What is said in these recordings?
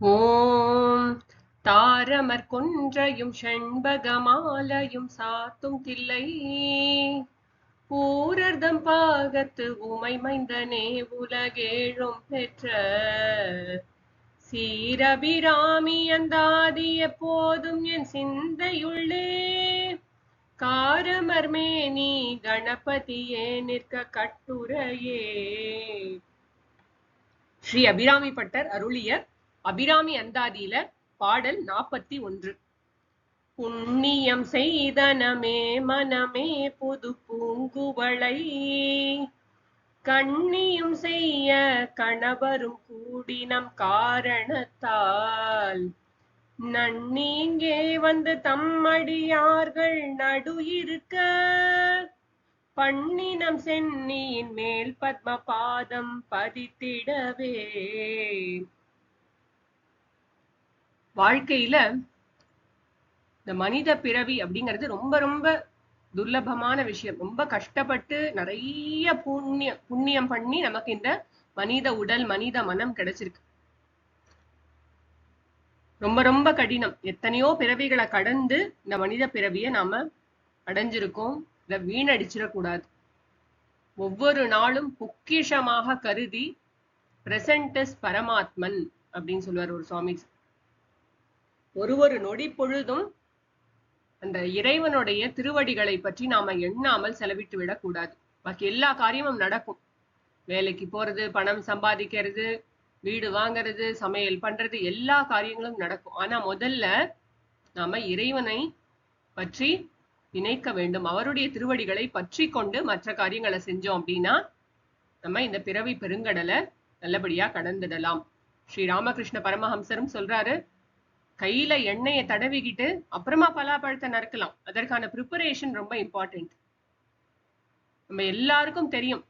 ஓம் தாரமர் கொன்றையும் ஷண்பகமாலையும் சாத்தும் தில்லை. ஊரர்தம் பாகத்து உமை மைந்தனே உலகேழும் பெற்ற சீரபிராமி அந்தாதி எப்போதும் என் சிந்தையுள்ளே. காரமர்மேனி கணபதியே நிற்க கட்டுரையே. ஸ்ரீ அபிராமி பட்டர் அருளிய அபிராமி அந்தாதியில பாடல் நாற்பத்தி ஒன்று. புண்ணியம் செய்தனமே மனமே புது பூங்குவளை. கண்ணியும் செய்ய கணவரும் கூடினம் காரணத்தால். நன்னீங்கே வந்து தம்மடியார்கள் நடு இருக்க பண்ணினம் சென்னியின் மேல் பத்ம பாதம் பதித்திடவே. வாழ்க்கையில இந்த மனித பிறவி அப்படிங்கிறது ரொம்ப ரொம்ப துர்லபமான விஷயம். ரொம்ப கஷ்டப்பட்டு நிறைய புண்ணியம் புண்ணியம் பண்ணி நமக்கு இந்த மனித உடல் மனித மனம் கிடைச்சிருக்கு. ரொம்ப ரொம்ப கடினம். எத்தனையோ பிறவிகளை கடந்து இந்த மனித பிறவியை நாம அடைஞ்சிருக்கோம். இதை வீணடிச்சிடக்கூடாது ஒவ்வொரு நாளும் பொக்கிஷமாக கருதி பிரசன்டஸ் பரமாத்மன் அப்படின்னு சொல்லுவார் ஒரு சுவாமி. ஒரு ஒரு நொடி பொழுதும் அந்த இறைவனுடைய திருவடிகளை பற்றி நாம எண்ணாமல் செலவிட்டு விடக்கூடாது. பாக்கி எல்லா காரியமும் நடக்கும். வேலைக்கு போறது பணம் சம்பாதிக்கிறது வீடு வாங்குறது சமையல் பண்றது எல்லா காரியங்களும் நடக்கும். ஆனா முதல்ல நாம இறைவனை பற்றி நினைக்க வேண்டும். அவருடைய திருவடிகளை பற்றி கொண்டு மற்ற காரியங்களை செஞ்சோம் அப்படின்னா நம்ம இந்த பிறவி பெருங்கடலை நல்லபடியா கடந்துடலாம். ஸ்ரீ ராமகிருஷ்ண பரமஹம்சரும் சொல்றாரு கையில எண்ணெயை தடவிக்கிட்டு அப்புறமா பலாப்பழத்தை நறுக்கலாம். அதற்கான ப்ரிப்பரேஷன் ரொம்ப இம்பார்ட்டன்ட் நம்ம எல்லாருக்கும் தெரியும்.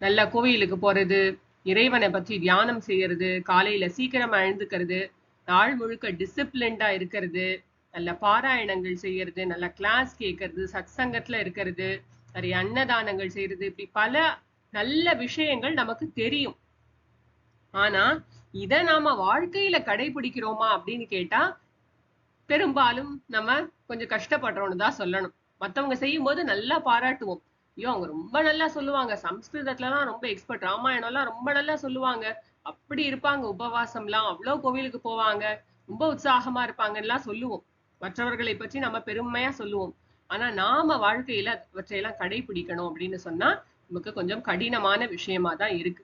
நல்ல கோவிலுக்கு போறது இறைவனை பற்றி தியானம் செய்யறது காலையில சீக்கிரமா எழுந்துக்கிறது நாள் முழுக்க டிசிப்ளின்டா இருக்கிறது நல்ல பாராயணங்கள் செய்யறது நல்ல கிளாஸ் கேட்கறது சத் சங்கத்துல இருக்கிறது நிறைய அன்னதானங்கள் செய்யறது இப்படி பல நல்ல விஷயங்கள் நமக்கு தெரியும். ஆனா இத நாம வாழ்க்கையில கடைபிடிக்கிறோமா அப்படின்னு கேட்டா பெரும்பாலும் நம்ம கொஞ்சம் கஷ்டப்படுறோம்னு தான் சொல்லணும். மத்தவங்க செய்யும் போது நல்லா பாராட்டுவோம். ஐயோ அவங்க ரொம்ப நல்லா சொல்லுவாங்க. சம்ஸ்கிருதத்துலலாம் ரொம்ப எக்ஸ்பர்ட் ராமாயணம் எல்லாம் ரொம்ப நல்லா சொல்லுவாங்க. அப்படி இருப்பாங்க உபவாசம்லாம். அவ்வளவு கோவிலுக்கு போவாங்க. ரொம்ப உற்சாகமா இருப்பாங்கலாம் சொல்லுவோம். மற்றவர்களை பற்றி நம்ம பெருமையா சொல்லுவோம். ஆனா நாம வாழ்க்கையில அவற்றையெல்லாம் கடைபிடிக்கணும் அப்படின்னு சொன்னா நமக்கு கொஞ்சம் கடினமான விஷயமா தான் இருக்கு.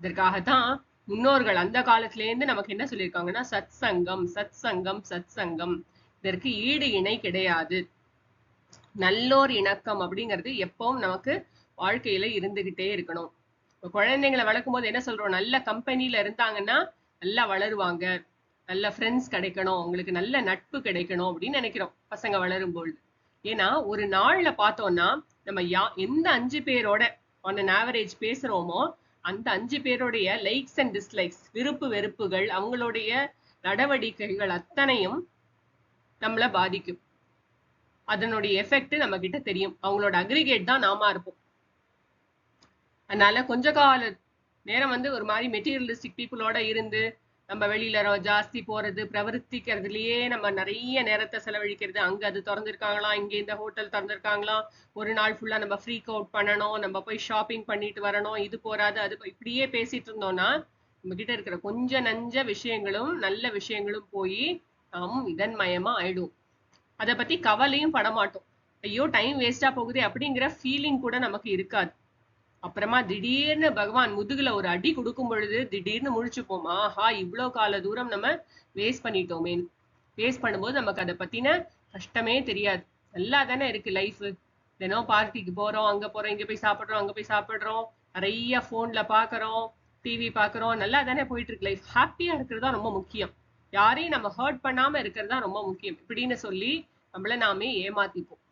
இதற்காகத்தான் முன்னோர்கள் அந்த காலத்துல இருந்து நமக்கு என்ன சொல்லியிருக்காங்கன்னா சத் சங்கம் சத் சங்கம் சத் சங்கம் இதற்கு ஈடு இணை கிடையாது. நல்லோர் இணக்கம் அப்படிங்கிறது எப்பவும் நமக்கு வாழ்க்கையில இருந்துகிட்டே இருக்கணும். இப்போ குழந்தைங்களை வளர்க்கும் போது என்ன சொல்றோம்? நல்ல கம்பெனில இருந்தாங்கன்னா நல்லா வளருவாங்க. நல்ல ஃப்ரெண்ட்ஸ் கிடைக்கணும். உங்களுக்கு நல்ல நட்பு கிடைக்கணும் அப்படின்னு நினைக்கிறோம் பசங்க வளரும் பொழுது ஏன்னா ஒரு நாள்ல பார்த்தோம்னா நம்ம யா எந்த அஞ்சு பேரோட ஆன் அன் ஆவரேஜ் பேசுறோமோ அந்த அஞ்சு பேருடைய லைக்ஸ் அண்ட் டிஸ்லைக்ஸ் விருப்பு வெறுப்புகள் அவங்களுடைய நடவடிக்கைகள் அத்தனையும் நம்மள பாதிக்கும். அதனுடைய எஃபெக்ட் நம்ம கிட்ட தெரியும். அவங்களோட அக்ரிகேட் தான் நாம இருப்போம். அதனால கொஞ்ச கால நேரம் வந்து ஒரு மாதிரி மெட்டீரியலிஸ்டிக் பீப்புளோட இருந்து நம்ம வெளியில ஜாஸ்தி போறது பிரவர்த்திக்கிறதுலயே நம்ம நிறைய நேரத்தை செலவழிக்கிறது. அங்க அது திறந்திருக்காங்களாம் இங்க இந்த ஹோட்டல் திறந்திருக்காங்களாம் ஒரு நாள் ஃபுல்லா நம்ம ஃப்ரீக் அவுட் பண்ணணும். நம்ம போய் ஷாப்பிங் பண்ணிட்டு வரணும். இது போறாது அது இப்படியே பேசிட்டு இருந்தோம்னா நம்ம கிட்ட இருக்கிற கொஞ்ச நஞ்ச விஷயங்களும் நல்ல விஷயங்களும் போய் நாம் இதன் மயமா ஆயிடும் அதை பத்தி கவலையும் படமாட்டோம். ஐயோ டைம் வேஸ்டா போகுது அப்படிங்கிற ஃபீலிங் கூட நமக்கு இருக்காது. அப்புறமா திடீர்னு பகவான் முதுகுல ஒரு அடி கொடுக்கும் பொழுது திடீர்னு முழிச்சுப்போம் ஆஹா இவ்வளோ கால தூரம் நம்ம வேஸ்ட் பண்ணிட்டோமே. வேஸ்ட் பண்ணும்போது நமக்கு அதை பத்தின கஷ்டமே தெரியாது. நல்லா தானே இருக்கு லைஃப் தினம் பார்ட்டிக்கு போறோம் அங்க போறோம் இங்க போய் சாப்பிடுறோம் அங்க போய் சாப்பிடுறோம். நிறைய போன்ல பாக்குறோம் டிவி பாக்குறோம் நல்லா தானே போயிட்டு இருக்கு லைஃப் ஹாப்பியா இருக்கிறது தான் ரொம்ப முக்கியம். யாரையும் நம்ம ஹர்ட் பண்ணாம இருக்கிறது தான் ரொம்ப முக்கியம். இப்படின்னு சொல்லி நம்மள நாமே ஏமாத்திப்போம்.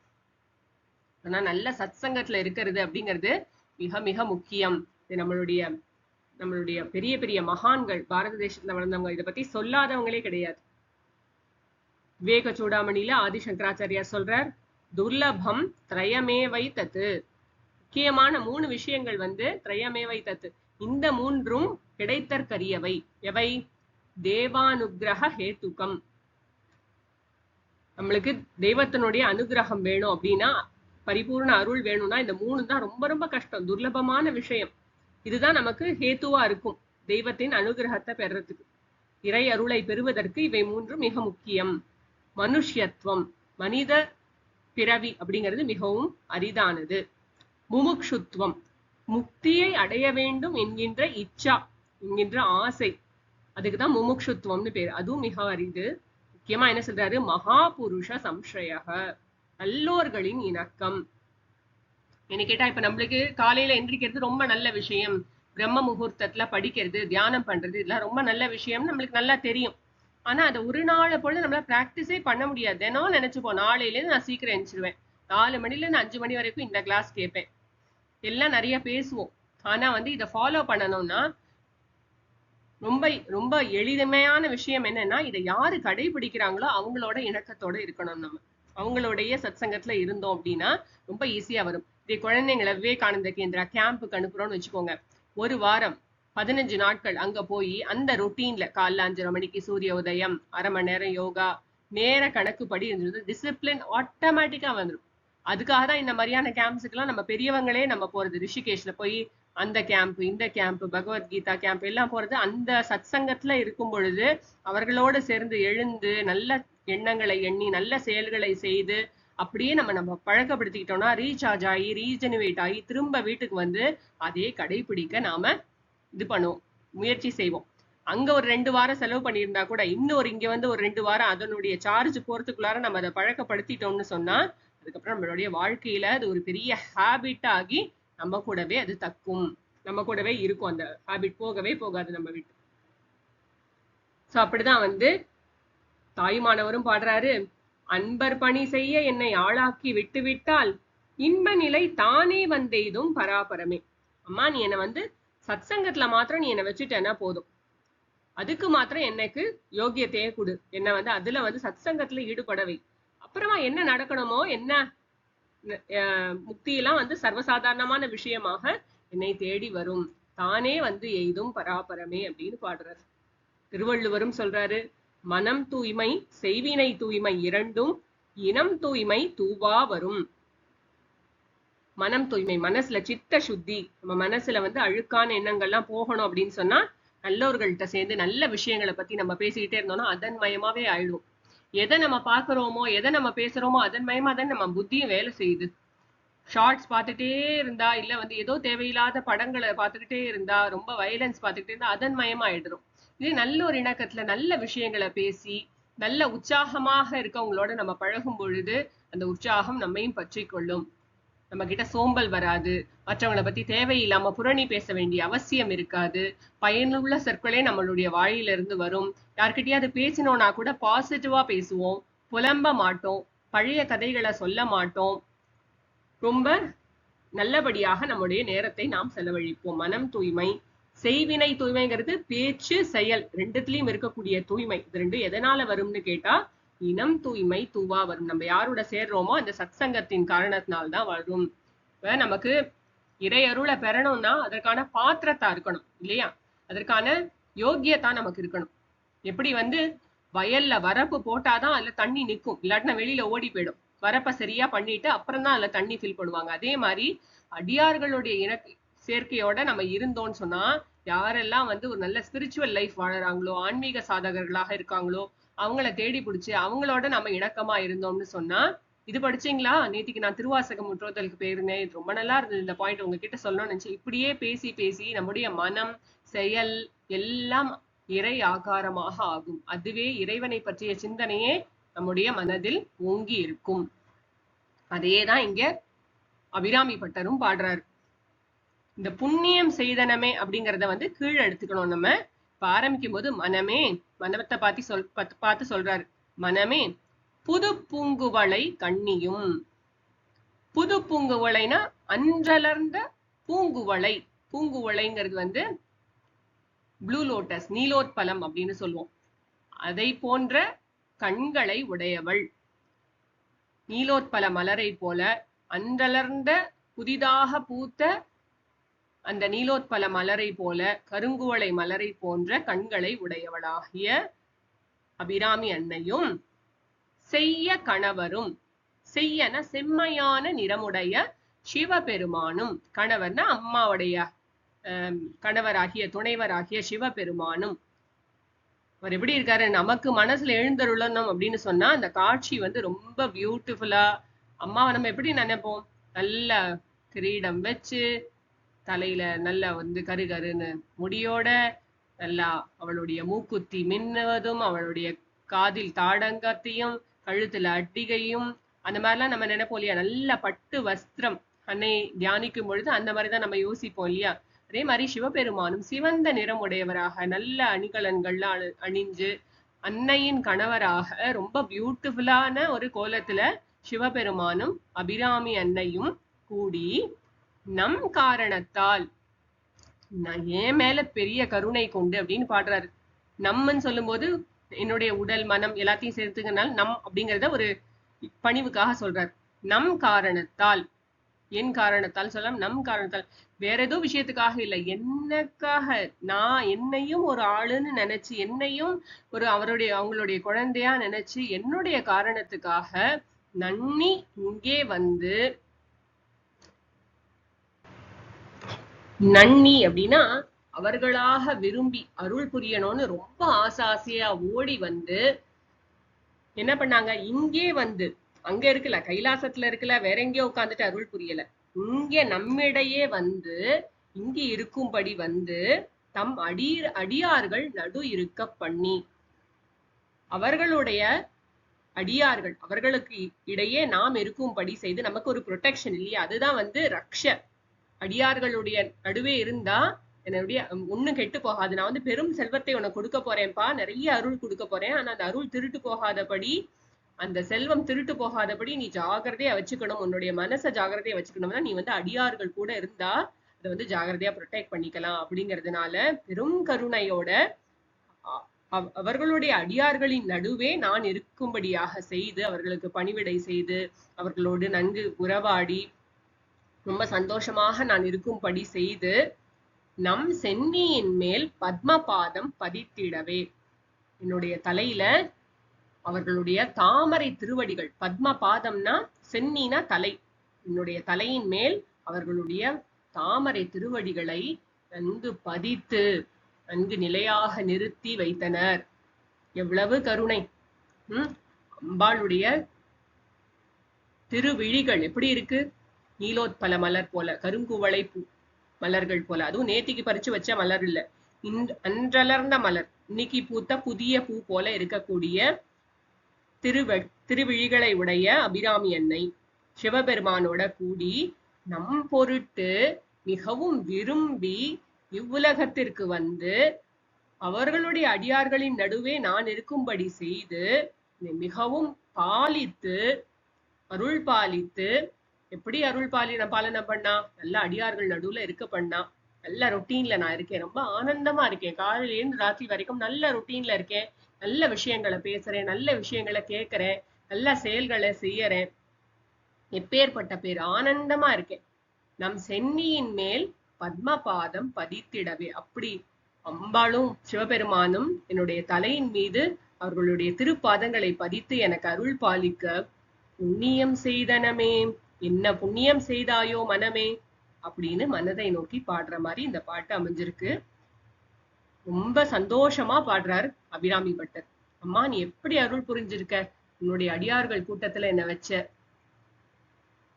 ஆனா நல்ல சத் சங்கத்துல இருக்கிறது அப்படிங்கிறது மிக மிக முக்கியம். இது நம்மளுடைய நம்மளுடைய பெரிய பெரிய மகான்கள் பாரத தேசத்துல வளர்ந்தவங்க. இதை பத்தி சொல்லாதவங்களே கிடையாது. விவேக சூடாமணியில ஆதிசங்கராச்சாரியார் சொல்றார் துர்லபம் திரயமே வைத்தது முக்கியமான மூணு விஷயங்கள் வந்து திரயமே வைத்தது இந்த மூன்றும் கிடைத்தற்கரியவை. எவை? தேவானுகிரக ஹேத்துக்கம். நம்மளுக்கு தெய்வத்தினுடைய அனுகிரகம் வேணும் அப்படின்னா பரிபூர்ண அருள் வேணும்னா இந்த மூணு தான் ரொம்ப ரொம்ப கஷ்டம். துர்லபமான விஷயம். இதுதான் நமக்கு ஹேத்துவா இருக்கும். தெய்வத்தின் அனுகிரகத்தை பெறறதுக்கு. இறை அருளை பெறுவதற்கு இவை மூன்றும் மிக முக்கியம். மனுஷ்யத்துவம் மனித பிறவி அப்படிங்கிறது மிகவும் அரிதானது. முமுக்ஷுத்துவம் முக்தியை அடைய வேண்டும் என்கின்ற இச்சா என்கின்ற ஆசை. அதுக்குதான் முமுக்ஷுத்துவம்னு பேர். அதுவும் மிக அரிது. முக்கியமா என்ன சொல்றாரு? மகாபுருஷ சம்சயக. நல்லோர்களின் இணக்கம். என்ன கேட்டா இப்ப நம்மளுக்கு காலையில எந்திரிக்கிறது ரொம்ப நல்ல விஷயம். பிரம்ம முகூர்த்தத்துல படிக்கிறது தியானம் பண்றது இதெல்லாம் ரொம்ப நல்ல விஷயம். நம்மளுக்கு நல்லா தெரியும். ஆனா அதை ஒரு நாளை பொழுது நம்மளால பிராக்டிஸே பண்ண முடியாது. தினம் நினைச்சுப்போம் நாளையிலேருந்து நான் சீக்கிரம் எழுந்திருவேன் நாலு மணில இருந்து அஞ்சு மணி வரைக்கும் இந்த கிளாஸ் கேட்பேன். எல்லாம் நிறைய பேசுவோம். ஆனா வந்து இதை ஃபாலோ பண்ணணும்னா ரொம்ப ரொம்ப எளிமையான விஷயம் என்னன்னா இதை யாரு கடைபிடிக்கிறாங்களோ அவங்களோட இணக்கத்தோட இருக்கணும் நம்ம. அவங்களுடைய சத்சங்கத்துல இருந்தோம் அப்படின்னா ரொம்ப ஈஸியா வரும். இதே குழந்தைங்களை விவேகானந்த கேந்திரா கேம்புக்கு அனுப்புறோம்னு வச்சுக்கோங்க. ஒரு வாரம் பதினஞ்சு நாட்கள் அங்க போய் அந்த ரொட்டீன்ல காலைல அஞ்சரை மணிக்கு சூரிய உதயம் அரை மணி நேரம் யோகா நேர கணக்கு படி இருந்தது. டிசிப்ளின் ஆட்டோமேட்டிக்கா வந்துடும் அதுக்காக தான் இந்த மாதிரியான கேம்ப்ஸுக்கெல்லாம் நம்ம பெரியவங்களே நம்ம போறது. ரிஷிகேஷ்ல போய் அந்த கேம்ப் இந்த கேம்ப் பகவத்கீதா கேம்ப் எல்லாம் போறது. அந்த சத்சங்கத்துல இருக்கும் பொழுது அவர்களோடு சேர்ந்து எழுந்து நல்ல எண்ணங்களை எண்ணி நல்ல செயல்களை செய்து அப்படியே நம்ம நம்ம பழக்கப்படுத்திக்கிட்டோம்னா ரீசார்ஜ் ஆகி ரீஜெனுவேட் ஆகி திரும்ப வீட்டுக்கு வந்து அதே கடைபிடிக்க நாம இது பண்ணுவோம் முயற்சி செய்வோம். அங்க ஒரு ரெண்டு வாரம் செலவு பண்ணியிருந்தா கூட இன்னொரு இங்க வந்து ஒரு ரெண்டு வாரம் அதனுடைய சார்ஜ் போறதுக்குள்ளார நம்ம அதை பழக்கப்படுத்திட்டோம்னு சொன்னா அதுக்கப்புறம் நம்மளுடைய வாழ்க்கையில அது ஒரு பெரிய ஹேபிட் ஆகி நம்ம கூடவே அது தக்கும். நம்ம கூடவே இருக்கும் அந்த ஹேபிட் போகவே போகாது நம்ம வீட்டு. ஸோ அப்படிதான் வந்து தாயுமானவரும் பாடுறாரு அன்பர் பணி செய்ய என்னை ஆளாக்கி விட்டு விட்டால் இன்ப நிலை தானே வந்தெய்தும் பராபரமே. அம்மா நீ என்னை வந்து சத்சங்கத்துல மாத்திரம் நீ என்னை வச்சுட்டேன்னா போதும். அதுக்கு மாத்திரம் எனக்கு யோகியத்தையே கொடு. என்ன வந்து அதுல வந்து சத்சங்கத்துல ஈடுபடவை அப்புறமா என்ன நடக்கணுமோ என்ன அஹ் முக்தியெல்லாம் வந்து சர்வசாதாரணமான விஷயமாக என்னை தேடி வரும். தானே வந்து எய்தும் பராபரமே அப்படின்னு பாடுறாரு. திருவள்ளுவரும் சொல்றாரு மனம் தூய்மை செய்வினை தூய்மை இரண்டும் இனம் தூய்மை தூவா வரும். மனம் தூய்மை மனசுல சித்த சுத்தி நம்ம மனசுல வந்து அழுக்கான எண்ணங்கள்லாம் போகணும் அப்படின்னு சொன்னா நல்லவர்கள்ட்ட சேர்ந்து நல்ல விஷயங்களை பத்தி நம்ம பேசிக்கிட்டே இருந்தோம்னா அதன் மயமாவே ஆயிடும். எதை நம்ம பாக்குறோமோ எதை நம்ம பேசுறோமோ அதன் மயமா தான் நம்ம புத்தியும் வேலை செய்யுது. ஷார்ட்ஸ் பார்த்துட்டே இருந்தா இல்ல வந்து ஏதோ தேவையில்லாத படங்களை பார்த்துக்கிட்டே இருந்தா ரொம்ப வயலன்ஸ் பார்த்துக்கிட்டே இருந்தா அதன் மயமாயிடுறோம். இதே நல்ல ஒரு இணக்கத்துல நல்ல விஷயங்களை பேசி நல்ல உற்சாகமாக இருக்கவங்களோட நம்ம பழகும் பொழுது அந்த உற்சாகம் நம்மையும் பற்றி கொள்ளும் நம்ம கிட்ட சோம்பல் வராது. மற்றவங்களை பத்தி தேவையில்லாம புரணி பேச வேண்டிய அவசியம் இருக்காது. பயனுள்ள சொற்களே நம்மளுடைய வாயில இருந்து வரும். யார்கிட்டயாவது பேசினோம்னா கூட பாசிட்டிவா பேசுவோம். புலம்ப மாட்டோம். பழைய கதைகளை சொல்ல மாட்டோம். ரொம்ப நல்லபடியாக நம்முடைய நேரத்தை நாம் செலவழிப்போம். மனம் தூய்மை. செய்வினை தூய்மைங்கிறது பேச்சு செயல் ரெண்டுத்துலயும் இருக்கக்கூடிய தூய்மை. இது ரெண்டும் எதனால வரும்னு கேட்டா இனம் தூய்மை தூவா வரும். நம்ம யாரோட சேர்றோமோ அந்த சத்சங்கத்தின் காரணத்தினால்தான் வரும். இப்ப நமக்கு இறையருளை பெறணும்னா அதற்கான பாத்திரத்தா இருக்கணும் இல்லையா? அதற்கான யோக்கியத்தா நமக்கு இருக்கணும். எப்படி வந்து வயல்ல வரப்பு போட்டாதான் அதுல தண்ணி நிக்கும் இல்லாட்டினா வெளியில ஓடி போயிடும். வரப்ப சரியா பண்ணிட்டு அப்புறம் தான் அதுல தண்ணி ஃபில் பண்ணுவாங்க. அதே மாதிரி அடியார்களுடைய இன சேர்க்கையோட நம்ம இருந்தோம்னு சொன்னா யாரெல்லாம் வந்து ஒரு நல்ல ஸ்பிரிச்சுவல் லைஃப் வாழறாங்களோ ஆன்மீக சாதகர்களாக இருக்காங்களோ அவங்கள தேடி பிடிச்சி அவங்களோட நம்ம இணக்கமா இருந்தோம்னு சொன்னா இது படிச்சீங்களா? நேத்திக்கு நான் திருவாசகம் முற்றோதலுக்கு போயிருந்தேன். இது ரொம்ப நல்லா இருந்தது இந்த பாயிண்ட் உங்ககிட்ட சொல்லணும்னு நினைச்சேன் இப்படியே பேசி பேசி நம்முடைய மனம் செயல் எல்லாம் இறை ஆகாரமாக ஆகும். அதுவே இறைவனை பற்றிய சிந்தனையே நம்முடைய மனதில் ஓங்கி இருக்கும். அதேதான் இங்க அபிராமி பட்டரும் பாடுறாரு. இந்த புண்ணியம் செய்தனமே அப்படிங்கறத வந்து கீழே எடுத்துக்கணும் நம்ம. இப்ப ஆரம்பிக்கும் போது மனமே மனத்தை பார்த்து சொல் பார்த்து சொல்றாரு. மனமே புது பூங்குவளை கண்ணியும். புது பூங்குவளைனா அன்றலர்ந்த பூங்குவளை. பூங்குவளைங்கிறது வந்து ப்ளூ லோட்டஸ் நீலோத்பலம் அப்படின்னு சொல்லுவோம். அதை போன்ற கண்களை உடையவள். நீலோத்பல மலரை போல அன்றலர்ந்த புதிதாக பூத்த அந்த நீலோத்பல மலரை போல கருங்குவளை மலரை போன்ற கண்களை உடையவளாகிய அபிராமி அன்னையும் செய்ய கணவரும் செய்யன செம்மையான நிறமுடைய சிவபெருமானும் கணவர்னா அம்மாவுடைய கணவராகிய துணைவராகிய சிவபெருமானும். அவர் எப்படி இருக்காரு? நமக்கு மனசுல எழுந்தருளணும் அப்படின்னு சொன்னா அந்த காட்சி வந்து ரொம்ப பியூட்டிஃபுல்லா அம்மாவை நம்ம எப்படி நினைப்போம்? நல்ல கிரீடம் வச்சு தலையில நல்லா வந்து கரு கருன்னு முடியோட நல்லா அவளுடைய மூக்குத்தி மின்னுவதும் அவளுடைய காதில் தாடங்கத்தையும் கழுத்துல அட்டிகையும் அந்த மாதிரிலாம் நம்ம நினைப்போம் இல்லையா? நல்ல பட்டு வஸ்திரம் அன்னை தியானிக்கும் பொழுது அந்த மாதிரிதான் நம்ம யோசிப்போம் இல்லையா? அதே மாதிரி சிவபெருமானும் சிவந்த நிறம் உடையவராக நல்ல அணிகலன்கள்லாம் அணி- அணிஞ்சு அன்னையின் கணவராக ரொம்ப பியூட்டிஃபுல்லான ஒரு கோலத்துல சிவபெருமானும் அபிராமி அன்னையும் கூடி நம் காரணத்தால் நான் என் மேல பெரிய கருணை கொண்டு அப்படின்னு பாடுறாரு. நம்மன்னு சொல்லும்போது என்னுடைய உடல் மனம் எல்லாத்தையும் சேர்த்துக்கனால நம் அப்படிங்கிறத ஒரு பணிவுக்காக சொல்றார். நம் காரணத்தால் என் காரணத்தால் சொல்லலாம் நம் காரணத்தால். வேற ஏதோ விஷயத்துக்காக இல்லை. என்னக்காக? நான் என்னையும் ஒரு ஆளுன்னு நினைச்சு என்னையும் ஒரு அவருடைய அவங்களுடைய குழந்தையா நினைச்சு என்னுடைய காரணத்துக்காக நன்னி இங்கே வந்து நன்னி அப்படின்னா அவர்களாக விரும்பி அருள் புரியணும்னு ரொம்ப ஆசை ஆசையா ஓடி வந்து என்ன பண்ணாங்க? இங்கே வந்து அங்க இருக்குல்ல கைலாசத்துல இருக்குல்ல வேற எங்கேயோ உட்காந்துட்டு அருள் புரியல. இங்க நம்மிடையே வந்து இங்கே இருக்கும்படி வந்து தம் அடி அடியார்கள் நடு இருக்க பண்ணி. அவர்களுடைய அடியார்கள் அவர்களுக்கு இடையே நாம் இருக்கும்படி செய்து நமக்கு ஒரு ப்ரொடெக்ஷன் இல்லையா? அதுதான் வந்து ரக்ஷ. அடியார்களுடைய நடுவே இருந்தா என்னுடைய ஒண்ணும் கெட்டு போகாது. நான் வந்து பெரும் செல்வத்தை உனக்கு கொடுக்க போறேன்ப்பா. நிறைய அருள் கொடுக்க போறேன். ஆனா அந்த அருள் திருட்டு போகாதபடி அந்த செல்வம் திருட்டு போகாதபடி நீ ஜாகிரதையா வச்சுக்கணும். உன்னுடைய மனசை ஜாகிரதையா வச்சுக்கணும்னா நீ வந்து அடியார்கள் கூட இருந்தா அதை வந்து ஜாகிரதையா ப்ரொடெக்ட் பண்ணிக்கலாம் அப்படிங்கிறதுனால பெரும் கருணையோட அ- அவ- அவர்களுடைய அடியார்களின் நடுவே நான் இருக்கும்படியாக செய்து அவர்களுக்கு பணிவிடை செய்து அவர்களோடு நன்கு உறவாடி ரொம்ப சந்தோஷமாக நான் இருக்கும்படி செய்து நம் சென்னியின் மேல் பத்மபாதம் பதித்திடவே. என்னுடைய தலையில அவர்களுடைய தாமரை திருவடிகள். பத்ம பாதம்னா சென்னினா தலை. என்னுடைய தலையின் மேல் அவர்களுடைய தாமரை திருவடிகளை நன்கு பதித்து நன்கு நிலையாக நிறுத்தி வைத்தனர். எவ்வளவு கருணை. உம் அம்பாளுடைய திருவிழிகள் எப்படி இருக்கு? நீலோத்பல மலர் போல கருங்குவளை பூ மலர்கள் போல. அதுவும் நேத்திக்கு பறிச்சு வச்ச மலர் இல்ல. அன்றலர்ந்த மலர். இன்னைக்கு பூத்த புதிய பூ போல இருக்கக்கூடிய திருவ திருவிழிகளை உடைய அபிராமி அன்னை சிவபெருமானோட கூடி நம் பொருட்டு மிகவும் விரும்பி இவ்வுலகத்திற்கு வந்து அவர்களுடைய அடியார்களின் நடுவே நான் இருக்கும்படி செய்து மிகவும் பாலித்து அருள் பாலித்து எப்படி அருள் பாலின பாலனம் பண்ணா? நல்ல அடியார்கள் நடுவுல இருக்க பண்ணா? நல்ல ரொட்டீன்ல நான் இருக்கேன். ரொம்ப ஆனந்தமா இருக்கேன். காலையில இருந்து ராத்திரி வரைக்கும் நல்ல ரொட்டீன்ல இருக்கேன். நல்ல விஷயங்களை பேசுறேன். நல்ல விஷயங்களை கேட்கறேன் நல்ல செயல்களை செய்யறேன். எப்பேற்பட்ட பேர்? ஆனந்தமா இருக்கேன். நம் சென்னியின் மேல் பத்மபாதம் பதித்திடவே. அப்படி அம்பாளும் சிவபெருமானும் என்னுடைய தலையின் மீது அவர்களுடைய திருப்பாதங்களை பதித்து எனக்கு அருள் பாலிக்க புண்ணியம் செய்தனமே. என்ன புண்ணியம் செய்தாயோ மனமே அப்படின்னு மனதை நோக்கி பாடுற மாதிரி இந்த பாட்டு அமைஞ்சிருக்கு. ரொம்ப சந்தோஷமா பாடுறார் அபிராமி பட்டர். அம்மா நீ எப்படி அருள் புரிஞ்சிருக்க? உன்னுடைய அடியார்கள் கூட்டத்துல என்ன வச்ச.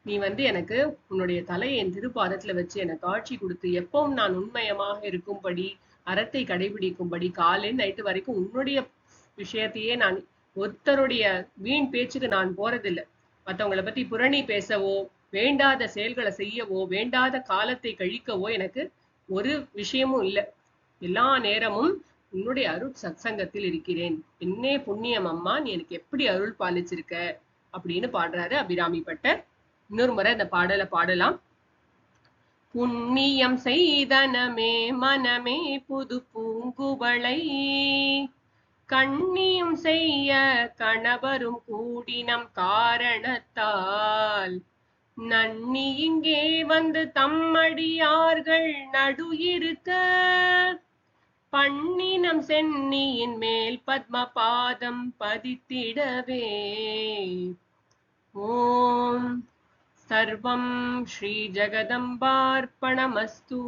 நீ வந்து எனக்கு உன்னுடைய தலையை என் திருப்பாதத்துல வச்சு எனக்கு காட்சி கொடுத்து எப்பவும் நான் உண்மயமாக இருக்கும்படி அறத்தை கடைபிடிக்கும்படி காலையில் நைட்டு வரைக்கும் உன்னுடைய விஷயத்தையே நான் ஒருத்தருடைய வீண் பேச்சுக்கு நான் போறதில்லை. மத்தவங்கள பத்தி புரணி பேசவோ வேண்டாத செயல்களை செய்யவோ வேண்டாத காலத்தை கழிக்கவோ எனக்கு ஒரு விஷயமும் இல்லை. எல்லா நேரமும் உன்னுடைய அருள் சத்சங்கத்தில் இருக்கிறேன். என்னே புண்ணியம் அம்மா நீ எனக்கு எப்படி அருள் பாலிச்சிருக்க? அப்படின்னு பாடுறாரு அபிராமி பட்டர். இன்னொரு முறை இந்த பாடலை பாடலாம். புண்ணியம் செய்தனமே மனமே புது பூங்குவளை. கண்ணியும் செய்ய கணவரும் கூடினம் காரணத்தால். நன்னி இங்கே வந்து தம்மடியார்கள் நடு இருக்க பண்ணினம் சென்னியின் மேல் பத்ம பாதம் பதித்திடவே. ஓம் சர்வம் ஸ்ரீ ஜகதம்பார்ப்பணமஸ்து.